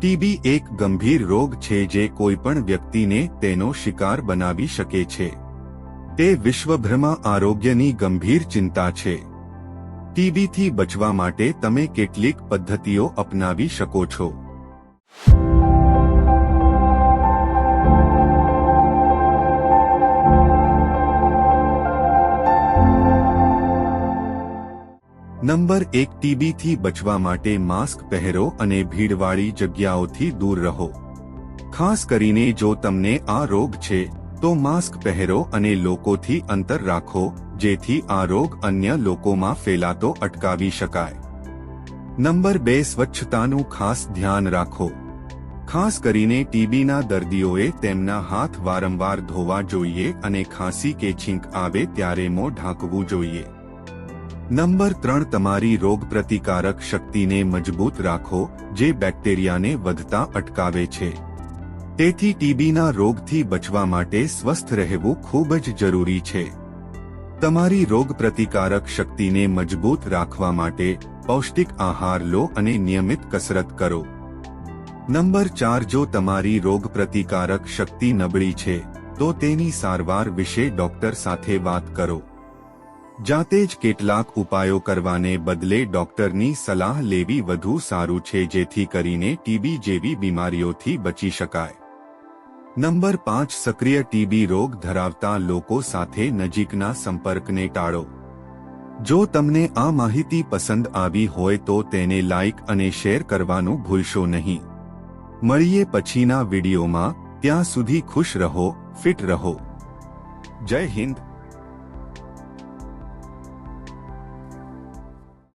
TB એક ગંભીર રોગ છે જે કોઈપણ વ્યક્તિને તેનો શિકાર બનાવી શકે છે. તે વિશ્વભરમાં આરોગ્યની ગંભીર ચિંતા છે. ટીબીથી બચવા માટે તમે કેટલીક પદ્ધતિઓ અપનાવી શકો છો. નંબર એક ટીબીથી બચવા માટે માસ્ક પહેરો અને ભીડવાળી જગ્યાઓથી દૂર રહો. ખાસ કરીને જો તમને આ રોગ છે, તો માસ્ક પહેરો અને લોકોથી અંતર રાખો, જેથી આ રોગ અન્ય લોકોમાં ફેલાતો અટકાવી શકાય. નંબર બે, સ્વચ્છતાનું ખાસ ધ્યાન રાખો. ખાસ કરીને ટીબીના દર્દીઓએ તેમના હાથ વારંવાર ધોવા જોઈએ અને ખાંસી કે છીંક આવે ત્યારે મોં ઢાંકવું જોઈએ. નંબર ત્રણ, તમારી રોગપ્રતિકારક શક્તિને મજબૂત રાખો, જે બેક્ટેરિયાને વધતા અટકાવે છે. તેથી ટીબીના રોગથી બચવા માટે સ્વસ્થ રહેવું ખૂબ જ જરૂરી છે. તમારી રોગપ્રતિકારક શક્તિને મજબૂત રાખવા માટે પૌષ્ટિક આહાર લો અને નિયમિત કસરત કરો. નંબર ચાર, જો તમારી રોગપ્રતિકારક શક્તિ નબળી છે, તો તેની સારવાર વિશે ડોક્ટર સાથે વાત કરો. જાતે જ કેટલાક ઉપાયો કરવાને બદલે ડોક્ટરની સલાહ લેવી વધુ સારું છે જેથી કરીને ટીબી જેવી બીમારીઓથી બચી શકાય. નંબર પાંચ, સક્રિય ટીબી રોગ ધરાવતા લોકો સાથે નજીકના સંપર્કને ટાળો. જો તમને આ માહિતી પસંદ આવી હોય તો તેને લાઇક અને શેર કરવાનું ભૂલશો નહીં. મળીએ પછીના વિડીયોમાં. ત્યાં સુધી ખુશ રહો, ફિટ રહો. જય હિન્દ.